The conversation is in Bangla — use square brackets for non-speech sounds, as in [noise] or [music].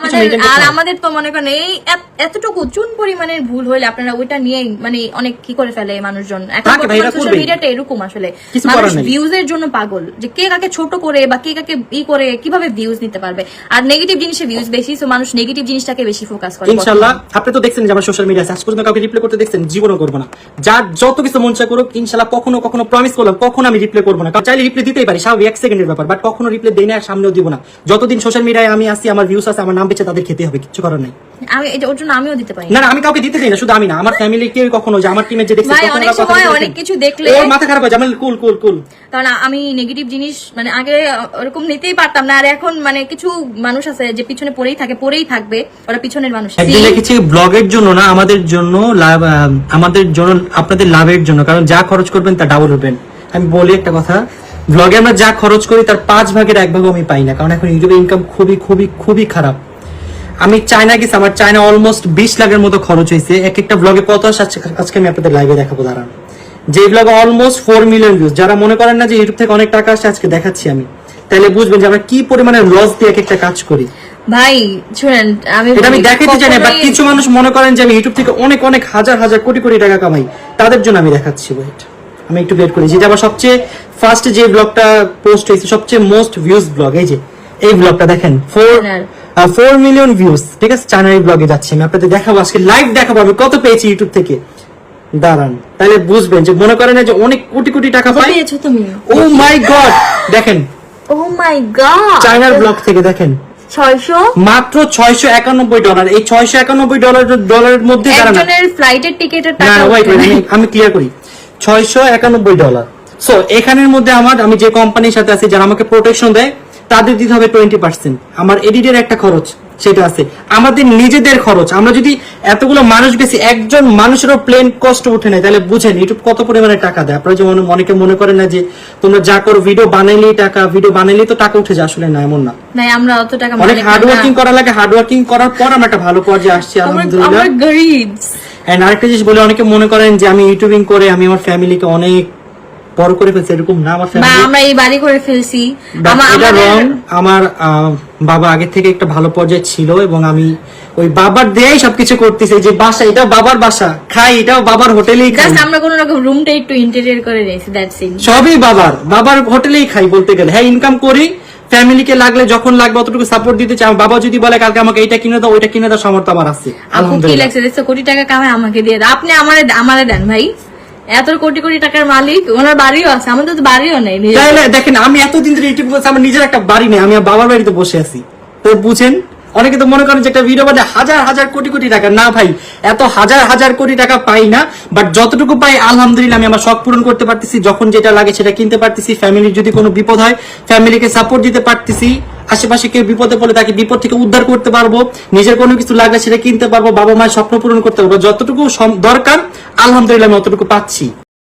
my [laughs] আর আমাদের তো মনে করেন এই এতটুকু চুন পরিমাণের ভুল হইলে আপনারা ওইটা নিয়ে মানে অনেক কি করে ফেলে মানুষজন। এখন সোশ্যাল মিডিয়াটা এরকম আসলে। মানুষ ভিউজ এর জন্য পাগল যে কে কাকে ছোট করে বা কে কাকে ই করে কীভাবে ভিউজ নিতে পারবে। আর নেগেটিভ জিনিসে ভিউজ বেশি তো মানুষ নেগেটিভ জিনিসটাকে বেশি ফোকাস করে ইনশাল্লাহ। আপনি তো দেখছেন যে আমার সোশ্যাল মিডিয়া আজ পর্যন্ত কাউকে রিপ্লাই করতে দেখছেন জীবনও করব না। যার যত কিছু মন চায় করুক ইনশাল্লাহ কখনো কখনো প্রমিস করলাম কখনো আমি রিপ্লাই করব না। চাইলে রিপ্লাই দিতেই পারি স্বাভাবিক এক সেকেন্ডের ব্যাপার বাট কখনো রিপ্লাই দেই না সামনেও দিব না। যতদিন সোশ্যাল মিডিয়ায় আমি আসি আমার ভিউস আছে আমার নাম বেঁচে তাদের খেতে হবে কিছু করার নাই। আমি এই ওর জন্য আমিও দিতে পারি। না না আমি কাউকে দিতে চাই না শুধু আমি না আমার ফ্যামিলি কেউ কখনো যে আমার টিমে যে দেখছে ভাই, অনেক সময় অনেক কিছু দেখলে ওর মাথা খারাপ হয় জামাল কুল কুল কুল। কারণ আমি নেগেটিভ জিনিস মানে আগে ওরকম নিতেই পারতাম না আর এখন মানে কিছু মানুষ আছে যে পিছনে পড়েই থাকে পড়েই থাকবে ওরা পিছনের মানুষ। একদিন ব্লগের জন্য না আমাদের জন্য লাভ আমাদের জন্য আপনাদের লাভের জন্য কারণ যা খরচ করবেন তা ডাবল হবেন। আমি বলি একটা কথা ব্লগে আমরা যা খরচ করি তার পাঁচ ভাগের এক ভাগও আমি পাই না কারণ এখন ইউটিউবে ইনকাম খুবই খুবই খুবই খারাপ। আমি চায়না গেছি আমার চায়না অলমোস্ট বিশ লাখের মতো খরচ হয়েছে। এক একটা ব্লগে কত আসে আজকে আমি আপনাদের লাইভে দেখাবো দাঁড়ান। যে ব্লগে অলমোস্ট ফোর মিলিয়ন ভিউজ যারা মনে করেন না যে ইউটিউব থেকে অনেক টাকা আসছে আজকে দেখাচ্ছি আমি। তাহলে বুঝবেন যে আমরা কি পরিমাণে লস দিয়ে এক একটা কাজ করি। ভাই শুনেন আমি এটা আমি দেখাতে চাই বাট কিছু মানুষ মনে করেন যে আমি ইউটিউব থেকে অনেক অনেক হাজার হাজার কোটি কোটি টাকা কামাই। তাদের জন্য আমি দেখাচ্ছি ওয়েট আমি একটু বের করি। যেটা আমার সবচেয়ে ফার্স্ট যে ব্লগটা পোস্ট হয়েছে সবচেয়ে মোস্ট ভিউজ ব্লগ এই যে। এই ব্লগটা দেখেন ফোর ফোর মিলিয়ন ভিউজ ঠিক আছে? চ্যানেল ব্লগে যাচ্ছি আমি আপনাদের দেখাবো আজকে লাইভ দেখাবো আমি কত পেয়েছি ইউটিউব থেকে? দাঁড়ান তাহলে বুঝবেন যে মনে করেন যে অনেক কোটি কোটি টাকা পাই পেয়েছ তুমি? ও মাই গড দেখেন ও মাই গড চায়নার ব্লগ থেকে দেখেন। মাত্র ছয়শো একানব্বই ডলার এই ছয়শো একানব্বই ডলার ডলারের মধ্যে একজনের ফ্লাইটের টিকেটের টাকা। আমি ক্লিয়ার করি। ছয়শো একানব্বই ডলার সো এখানের মধ্যে আমার আমি যে কোম্পানির সাথে আছি যারা আমাকে প্রোটেকশন দেয় তাদের দিতে হবে টোয়েন্টি পার্সেন্ট আমার এডিটের একটা খরচ সেটা আছে। আমাদের নিজেদের খরচ। আমরা যদি এতগুলো মানুষ গেছি একজন মানুষেরও প্লেন কষ্ট উঠে নেয় তাহলে বুঝেন ইউটিউব কত পরিমাণে টাকা দেয়। আপনারা যেমন অনেকে মনে করেন না যে তোমরা যা করো ভিডিও বানাইলেই টাকা ভিডিও বানাইলেই তো টাকা উঠে যায়। আসলে না এমন না। আমরা অত টাকা অনেক মালিক হার্ড ওয়ার্কিং করা লাগে। হার্ড ওয়ার্কিং করার পর আমরা একটা ভালো পর্যায়ে আসছি আলহামদুলিল্লাহ। আমরা আরেকটা জিনিস বলে অনেকে মনে করেন যে আমি ইউটিউবিং করে আমি আমার ফ্যামিলিকে অনেক বড় করে ফেলছি এরকম না আমার বা আমরা এই বাড়ি করে ফেলছি। এটা রং আমার বাবা আগে থেকে একটা ভালো পর্যায়ে ছিল এবং আমি ওই বাবার দিয়েই সবকিছু করতেছি যে বাসা এটা বাবার বাসা খাই এটাও বাবার হোটেলেই খাই। আমরা কোন রকম রুমটা একটু ইন্টেরিয়র করে নিয়েছি দ্যাটস ইট সবই বাবার বাবার হোটেলেই খাই বলতে গেলে। হ্যাঁ ইনকাম করি ফ্যামিলিকে লাগলে যখন লাগবে অতটুকু সাপোর্ট দিতে চাই। বাবা যদি বলে কালকে আমাকে এইটা কিনে দাও ওইটা কিনে দাও সামর্থ্য আমার আছে। কি লাগছে? কোটি টাকা কামায় আমাকে দিয়ে দাও। আপনি আমারে আমারে দেন ভাই। এত কোটি কোটি টাকার মালিক ওনার বাড়িও আছে আমাদের তো বাড়িও নেই নিজের। দেখেন আমি এতদিন ধরে ইউটিউব করছি আমার নিজের একটা বাড়ি নেই আমি বাবার বাড়িতে বসে আছি তো বুঝেন অনেকে তো মনে করেন যে একটা ভিডিও বাদে হাজার হাজার কোটি কোটি টাকা। না ভাই, এত হাজার হাজার কোটি টাকা পাই না বাট যতটুকু পাই, আলহামদুলিল্লাহ আমি আমার শখ পূরণ করতে পারতেছি। যখন যেটা লাগে সেটা কিনতে পারতেছি। ফ্যামিলির যদি কোনো বিপদ হয় ফ্যামিলিকে সাপোর্ট দিতে পারতেছি। আশেপাশে কেউ বিপদে পড়লে তাকে বিপদ থেকে উদ্ধার করতে পারব। নিজের কোনো কিছু লাগলে সেটা কিনতে পারব। বাবা মায়ের স্বপ্ন পূরণ করতে পারব। যতটুকু দরকার, আলহামদুলিল্লাহ আমি অতটুকু পাচ্ছি।